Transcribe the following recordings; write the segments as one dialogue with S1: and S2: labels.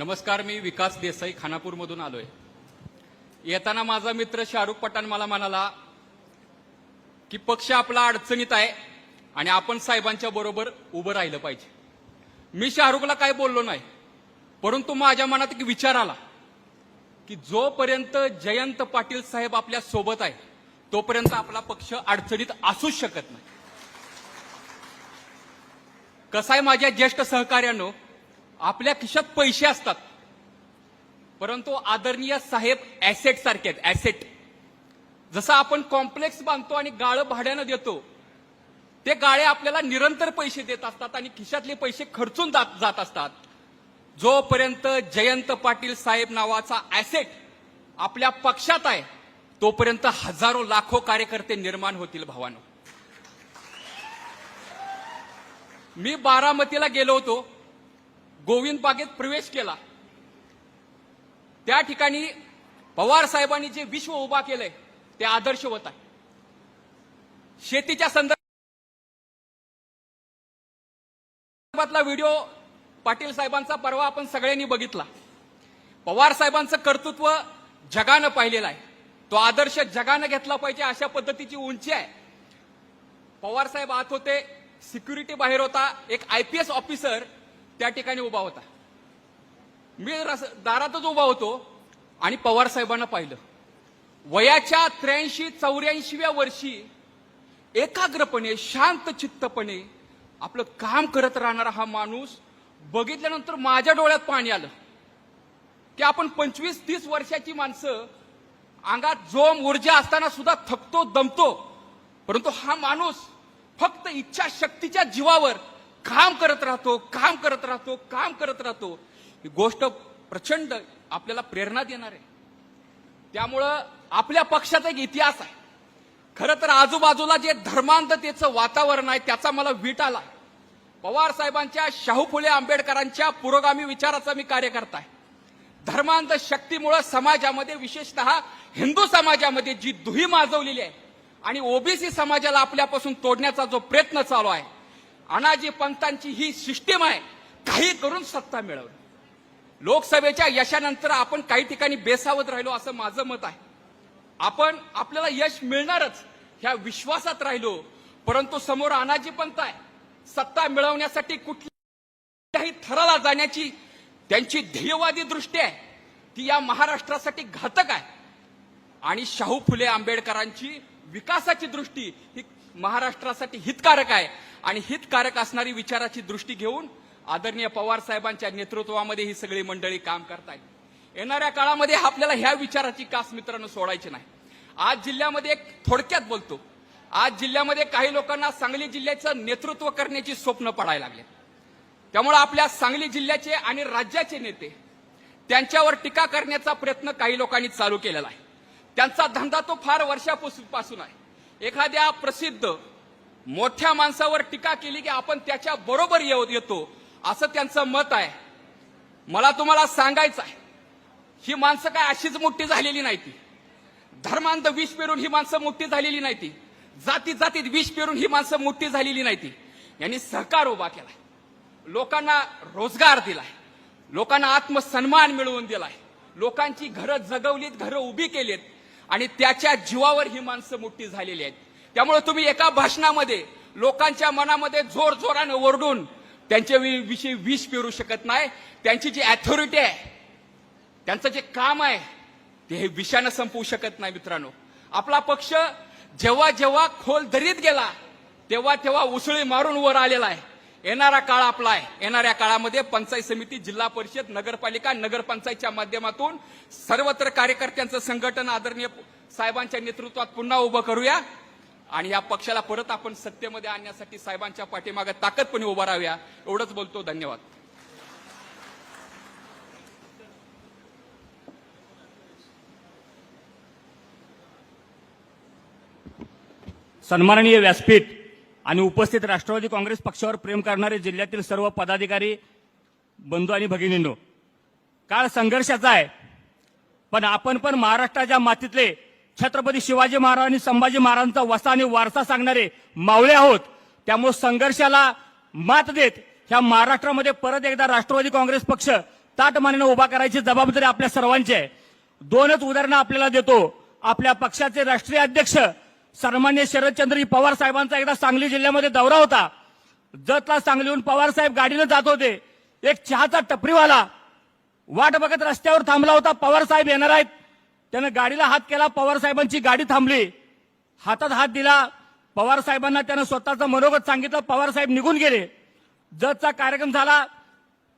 S1: नमस्कार मी विकास देसाई खानापूरमधून आलोय. येताना माझा मित्र शाहरुख पठाण मला म्हणाला की पक्ष आपला अडचणीत आहे आणि आपण साहेबांच्या बरोबर उभं राहिलं पाहिजे. मी शाहरुखला काय बोललो नाही परंतु माझ्या मनात एक विचार आला की जोपर्यंत जयंत पाटील साहेब आपल्यासोबत आहे तोपर्यंत आपला पक्ष अडचणीत असूच शकत नाही. कसं आहे माझ्या ज्येष्ठ सहकार्यानं आपल्या खिशात पैसे असतात. परंतु आदरणीय साहेब ऍसेट सारखे आहेत ऍसेट जसं आपण कॉम्प्लेक्स बांधतो आणि गाळं भाड्यानं देतो ते गाळे आपल्याला निरंतर पैसे देत असतात आणि खिशातले पैसे खर्चून जात जात असतात. जोपर्यंत जयंत पाटील साहेब नावाचा ऍसेट आपल्या पक्षात आहे तोपर्यंत हजारो लाखो कार्यकर्ते निर्माण होतील भावानो. मी बारामतीला गेलो होतो. गोविंद बागेत प्रवेश केला. त्या ठिकाणी पवार साहेबांनी जे विश्व उभा केलंय ते आदर्शवत आहे. शेतीच्या संदर्भातला व्हिडिओ पाटील साहेबांचा परवा आपण सगळ्यांनी बघितला. पवार साहेबांचं कर्तृत्व जगानं पाहिलेलं आहे. तो आदर्श जगानं घेतला पाहिजे अशा पद्धतीची उंची आहे. पवार साहेब आत होते सिक्युरिटी बाहेर होता. एक आयपीएस ऑफिसर त्या ठिकाणी उभा होता. मी रस- दारातच उभा होतो आणि पवार साहेबांना पाहिलं. वयाच्या त्र्याऐंशी चौऱ्याऐंशीव्या वर्षी एकाग्रपणे शांत चित्तपणे आपलं काम करत राहणारा हा माणूस बघितल्यानंतर माझ्या डोळ्यात पाणी आलं. की आपण पंचवीस तीस वर्षाची माणसं अंगात जोम ऊर्जा असताना सुद्धा थकतो दमतो. परंतु हा माणूस फक्त इच्छाशक्तीच्या जीवावर काम करत राहतो काम करत राहतो काम करत राहतो. ही गोष्ट प्रचंड आपल्याला प्रेरणा देणार आहे. त्यामुळं आपल्या पक्षाचा एक इतिहास आहे. खरं तर आजूबाजूला जे धर्मांधतेचं वातावरण आहे त्याचा मला वीट आला. पवार साहेबांच्या शाहू फुले आंबेडकरांच्या पुरोगामी विचाराचा मी कार्यकर्ता आहे. धर्मांध शक्तीमुळे समाजामध्ये विशेषतः हिंदू समाजामध्ये जी दुही माजवलेली आहे आणि ओबीसी समाजाला आपल्यापासून तोडण्याचा जो प्रयत्न चालू आहे अनाजी पंतांची ही सिस्टीम आहे. काही करून सत्ता मिळवली. लोकसभेच्या यशानंतर आपण काही ठिकाणी बेसावत राहिलो असं माझं मत आहे. आपण आपल्याला यश मिळणारच ह्या विश्वासात राहिलो. परंतु समोर अनाजी पंत आहे. सत्ता मिळवण्यासाठी कुठल्याही थराला जाण्याची त्यांची ध्येयवादी दृष्टी आहे. ती या महाराष्ट्रासाठी घातक आहे. आणि शाहू फुले आंबेडकरांची विकासाची दृष्टी ही महाराष्ट्रासाठी हितकारक आहे. आणि हितकारक असणारी विचाराची दृष्टी घेऊन आदरणीय पवार साहेबांच्या नेतृत्वामध्ये ही सगळी मंडळी काम करतायत. येणाऱ्या काळामध्ये आपल्याला ह्या विचाराची कास मित्रांनो सोडायची नाही. आज जिल्ह्यामध्ये एक थोडक्यात बोलतो. आज जिल्ह्यामध्ये काही लोकांना सांगली जिल्ह्याचं नेतृत्व करण्याची स्वप्न पडायला लागले. त्यामुळे आपल्या सांगली जिल्ह्याचे आणि राज्याचे नेते त्यांच्यावर टीका करण्याचा प्रयत्न काही लोकांनी चालू केलेला आहे. त्यांचा धंदा तो फार वर्षापासून आहे. एखाद्या प्रसिद्ध मोठ्या माणसावर टीका केली की आपण त्याच्या बरोबर येतो. असं त्यांचं मत आहे. मला तुम्हाला सांगायचं आहे. ही माणसं काय अशीच मोठी झालेली नाही ती. धर्मांत विष पेरून ही माणसं मोठी झालेली नाही ती. जाती जातीत विष पेरून ही माणसं मोठी झालेली नाही ती. यांनी सहकार उभा केलाय. लोकांना रोजगार दिलाय. लोकांना आत्मसन्मान मिळवून दिलाय. लोकांची घरं जगवलीत घरं उभी केलीत. आणि त्याच्या जीवावर ही माणसं मोठी झालेली आहेत. त्यामुळे तुम्ही एका भाषणामध्ये लोकांच्या मनामध्ये जोर जोराने ओरडून त्यांच्या वि- विषयी विष पेरू शकत नाही. त्यांची जी अथॉरिटी आहे त्यांचं जे काम आहे ते हे विषानं संपवू शकत नाही मित्रांनो. आपला पक्ष जेव्हा जेव्हा खोल दरीत गेला तेव्हा तेव्हा उसळी मारून वर आलेला आहे. येणारा काळ आपला आहे. येणाऱ्या काळामध्ये पंचायत समिती जिल्हा परिषद नगरपालिका नगरपंचायतच्या माध्यमातून सर्वत्र कार्यकर्त्यांचं संघटन आदरणीय साहेबांच्या नेतृत्वात पुन्हा उभं करूया. आणि या पक्षाला परत आपण सत्तेमध्ये आणण्यासाठी साहेबांच्या पाठीमागे ताकदपणे उभा राहूया. एवढंच बोलतो. धन्यवाद.
S2: सन्माननीय व्यासपीठ आणि उपस्थित राष्ट्रवादी काँग्रेस पक्षावर प्रेम करणारे जिल्ह्यातील सर्व पदाधिकारी बंधू आणि भगिनींनो काळ संघर्षाचा आहे पण आपण पण महाराष्ट्राच्या मातीतले छत्रपती शिवाजी महाराज आणि संभाजी महाराजांचा वसा आणि वारसा सांगणारे मावळे आहोत. त्यामुळे संघर्षाला मात देत ह्या महाराष्ट्रामध्ये परत एकदा राष्ट्रवादी काँग्रेस पक्ष ताटमानेनं उभा करायची जबाबदारी आपल्या सर्वांची आहे. दोनच उदाहरणं आपल्याला देतो. आपल्या पक्षाचे राष्ट्रीय अध्यक्ष सन्मान्य शरदचंद्रजी पवार साहेबांचा एकदा सांगली जिल्ह्यामध्ये दौरा होता. जतला सांगलीहून पवार साहेब गाडीनं जात होते. एक चहाचा टपरीवाला वाट बघत रस्त्यावर थांबला होता. पवार साहेब येणार आहेत. त्यानं गाडीला हात केला पवार साहेबांची गाडी थांबली. हातात हात दिला. पवार साहेबांना त्यानं स्वतःचं मनोगत सांगितलं. पवार साहेब निघून गेले. जजचा कार्यक्रम झाला.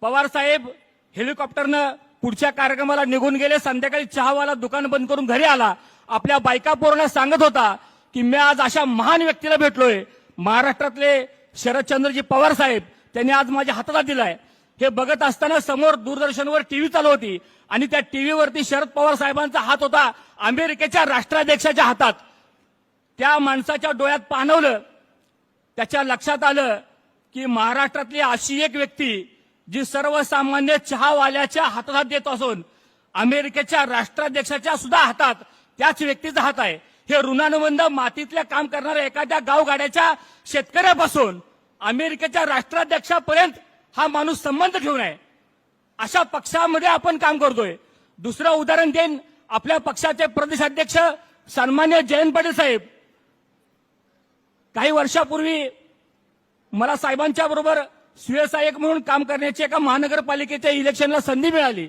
S2: पवार साहेब हेलिकॉप्टरनं पुढच्या कार्यक्रमाला निघून गेले. संध्याकाळी चहावाला दुकान बंद करून घरी आला. आपल्या बायका पोरांना सांगत होता की मी आज अशा महान व्यक्तीला भेटलोय. महाराष्ट्रातले शरदचंद्रजी पवार साहेब त्यांनी आज माझ्या हाताला दिलाय. हे बघत असताना समोर दूरदर्शनवर टीव्ही चालू होती. आणि त्या टीव्हीवरती शरद पवार साहेबांचा हात होता अमेरिकेच्या राष्ट्राध्यक्षाच्या हातात. त्या माणसाच्या डोळ्यात पाणवलं त्याच्या लक्षात आलं की महाराष्ट्रातली अशी एक व्यक्ती जी सर्वसामान्य चहावाल्याच्या हातात देत असून अमेरिकेच्या राष्ट्राध्यक्षाच्या सुद्धा हातात त्याच व्यक्तीचा हात आहे. हे ऋणानुबंध मातीतल्या काम करणाऱ्या एखाद्या गावगाड्याच्या शेतकऱ्यापासून अमेरिकेच्या राष्ट्राध्यक्षापर्यंत हा माणूस संबंध ठेवून आहे. अशा पक्षामध्ये आपण काम करतोय. दुसरं उदाहरण देईन आपल्या पक्षाचे प्रदेशाध्यक्ष सन्मान्य जयंत पाटील साहेब. काही वर्षापूर्वी मला साहेबांच्या बरोबर सुयसहाय्यक म्हणून काम करण्याची एका महानगरपालिकेच्या इलेक्शनला संधी मिळाली.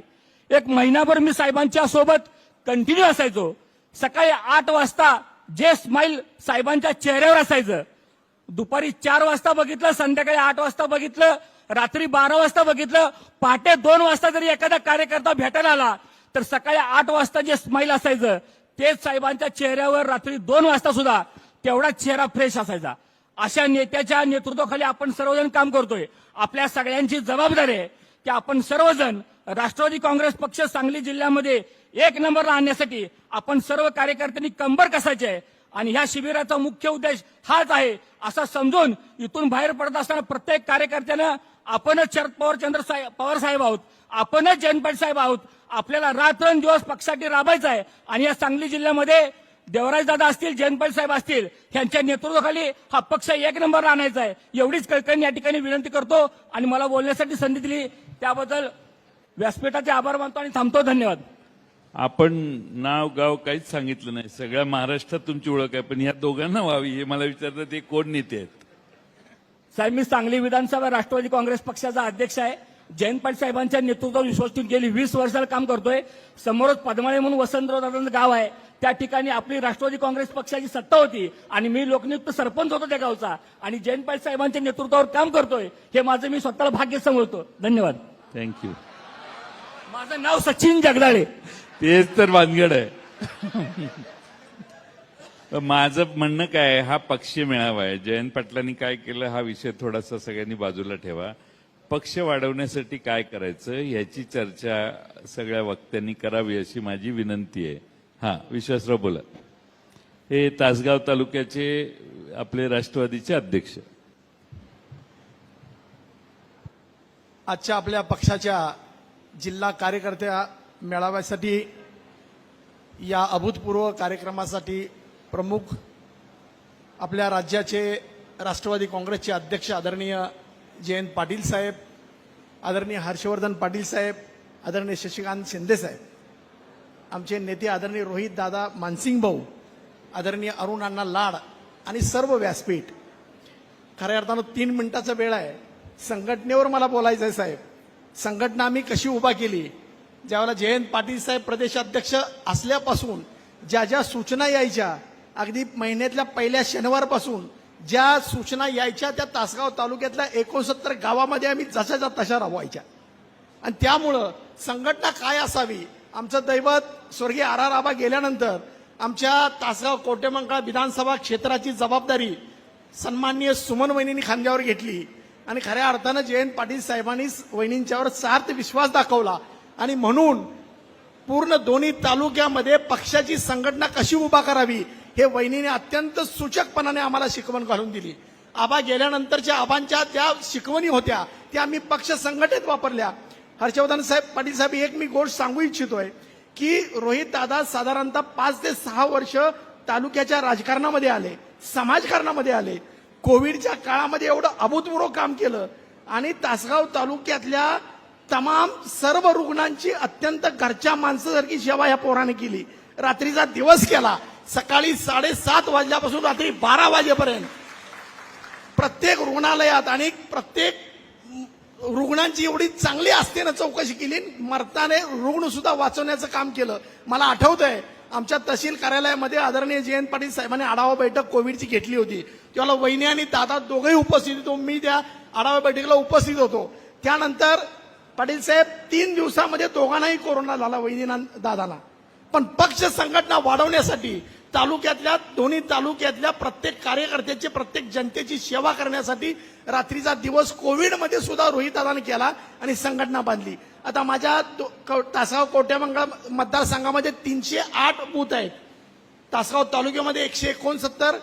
S2: एक महिनाभर मी साहेबांच्या सोबत कंटिन्यू असायचो. सकाळी आठ वाजता जे स्माईल साहेबांच्या चेहऱ्यावर असायचं. दुपारी चार वाजता बघितलं संध्याकाळी आठ वाजता बघितलं रात्री बारा वाजता बघितलं पहाटे दोन वाजता जरी एखादा कार्यकर्ता भेटायला आला तर सकाळी आठ वाजता जे स्माईल असायचं तेच साहेबांच्या चेहऱ्यावर रात्री दोन वाजता सुद्धा तेवढाच चेहरा फ्रेश असायचा. अशा नेत्याच्या नेतृत्वाखाली आपण सर्वजण काम करतोय. आपल्या सगळ्यांची जबाबदारी आहे की आपण सर्वजण राष्ट्रवादी काँग्रेस पक्ष सांगली जिल्ह्यामध्ये एक नंबरला आणण्यासाठी आपण सर्व कार्यकर्त्यांनी कंबर कसायचे आहे. आणि ह्या शिबिराचा मुख्य उद्देश हाच आहे असा समजून इथून बाहेर पडत असताना प्रत्येक कार्यकर्त्यानं आपणच शरद पवार चंद्र साहेब पवार साहेब आहोत. आपणच जयंत साहेब आहोत. आपल्याला रात्रंदिवस पक्षासाठी राबायचं आहे. आणि या सांगली जिल्ह्यामध्ये देवराज दादा असतील जयंत साहेब असतील यांच्या नेतृत्वाखाली हा पक्ष एक नंबर आणायचा आहे. एवढीच कळकणी या ठिकाणी विनंती करतो आणि मला बोलण्यासाठी संधी दिली. त्याबद्दल व्यासपीठाचे आभार मानतो आणि थांबतो. धन्यवाद.
S3: आपण नाव गाव काहीच सांगितलं नाही. सगळ्या महाराष्ट्रात तुमची ओळख आहे पण ह्या दोघांना व्हावी हे मला विचारतात ते कोण नेते आहेत?
S2: साहेब मी सांगली विधानसभा राष्ट्रवादी काँग्रेस पक्षाचा अध्यक्ष आहे. जयंत पाटील साहेबांच्या नेतृत्वात विश्वास ठेवून गेली. वीस वर्षाला काम करतोय. समोरच पद्माळे म्हणून वसंतराव दादांचं गाव आहे. त्या ठिकाणी आपली राष्ट्रवादी काँग्रेस पक्षाची सत्ता होती आणि मी लोकनियुक्त सरपंच होतो त्या गावचा. आणि जयंत पाटील साहेबांच्या नेतृत्वावर काम करतोय. हे माझं मी स्वतःला भाग्य समजतो. धन्यवाद.
S3: थँक्यू
S2: माझं नाव सचिन जगदाळे.
S3: तेच तर भानगड आहे. माझं म्हणणं काय हा पक्ष मेळावा आहे. जयंत पाटलांनी काय केलं हा विषय थोडासा सगळ्यांनी बाजूला ठेवा. पक्ष वाढवण्यासाठी काय करायचं याची चर्चा सगळ्या वक्त्यांनी करावी अशी माझी विनंती आहे. हा विश्वासराव बोला. हे तासगाव तालुक्याचे आपले राष्ट्रवादीचे अध्यक्ष.
S4: आजच्या आपल्या पक्षाच्या जिल्हा कार्यकर्त्या मेळाव्यासाठी या अभूतपूर्व कार्यक्रमासाठी प्रमुख आपल्या राज्याचे राष्ट्रवादी काँग्रेसचे अध्यक्ष आदरणीय जयंत पाटील साहेब आदरणीय हर्षवर्धन पाटील साहेब आदरणीय शशिकांत शिंदे साहेब आमचे नेते आदरणीय रोहित दादा मानसिंग भाऊ आदरणीय अरुण अण्णा लाड आणि सर्व व्यासपीठ. खऱ्या अर्थानं तीन मिनिटाचा वेळ आहे. संघटनेवर मला बोलायचं आहे साहेब. संघटना आम्ही कशी उभा केली? ज्यावेळेला जयंत पाटील साहेब प्रदेशाध्यक्ष असल्यापासून ज्या ज्या सूचना यायच्या अगदी महिन्यातल्या पहिल्या शनिवारपासून ज्या सूचना यायच्या त्या तासगाव तालुक्यातल्या एकोणसत्तर गावामध्ये आम्ही जशाच्या तशा राबवायच्या. आणि त्यामुळं संघटना काय असावी आमचं दैवत स्वर्गीय आर आर आबा गेल्यानंतर आमच्या तासगाव कोटेमंकाळ विधानसभा क्षेत्राची जबाबदारी सन्माननीय सुमन वहिनींनी खांद्यावर घेतली. आणि खऱ्या अर्थानं जयंत पाटील साहेबांनी वहिनींच्यावर सार्थ विश्वास दाखवला. आणि म्हणून पूर्ण दोन्ही तालुक्यामध्ये पक्षाची संघटना कशी उभा करावी हे वहिनीने अत्यंत सूचकपणाने आम्हाला शिकवण घालून दिली. आबा गेल्यानंतरच्या आबांच्या त्या शिकवणी होत्या त्या आम्ही पक्ष संघटनेत वापरल्या. हर्षवर्धन साहेब पाटील साहेब एक मी गोष्ट सांगू इच्छितोय की रोहित दादा साधारणतः पाच ते सहा वर्ष तालुक्याच्या राजकारणामध्ये आले समाजकारणामध्ये आले. कोविडच्या काळामध्ये एवढं अभूतपूर्व काम केलं आणि तासगाव तालुक्यातल्या तमाम सर्व रुग्णांची अत्यंत घरच्या माणसासारखी सेवा या पोराने केली. रात्रीचा दिवस केला. सकाळी साडेसात वाजल्यापासून रात्री बारा वाजेपर्यंत. प्रत्येक रुग्णालयात आणि प्रत्येक रुग्णांची एवढी चांगली असते ना चौकशी केली. मरताने रुग्ण सुद्धा वाचवण्याचं काम केलं. मला आठवतंय आमच्या तहसील कार्यालयामध्ये आदरणीय जयंत पाटील साहेबांनी आढावा बैठक कोविडची घेतली होती. त्यावेळेला वहिनी आणि दादा दोघंही उपस्थित होतो. मी त्या आढावा बैठकीला उपस्थित होतो. त्यानंतर पाटील साहेब तीन दिवसामध्ये दोघांनाही कोरोना झाला वहिनीना दादाला पण पक्ष संघटना वाढवण्यासाठी तालुक्यातल्या दोन्ही तालुक्यातल्या प्रत्येक कार्यकर्त्याची प्रत्येक जनतेची सेवा करण्यासाठी रात्रीचा दिवस कोविडमध्ये सुद्धा रोहितदादाने केला आणि संघटना बांधली. आता माझ्या क- तासगाव कोट्यामंगळ मतदारसंघामध्ये तीनशे आठ बूथ आहेत. तासगाव तालुक्यामध्ये एकशे एकोणसत्तर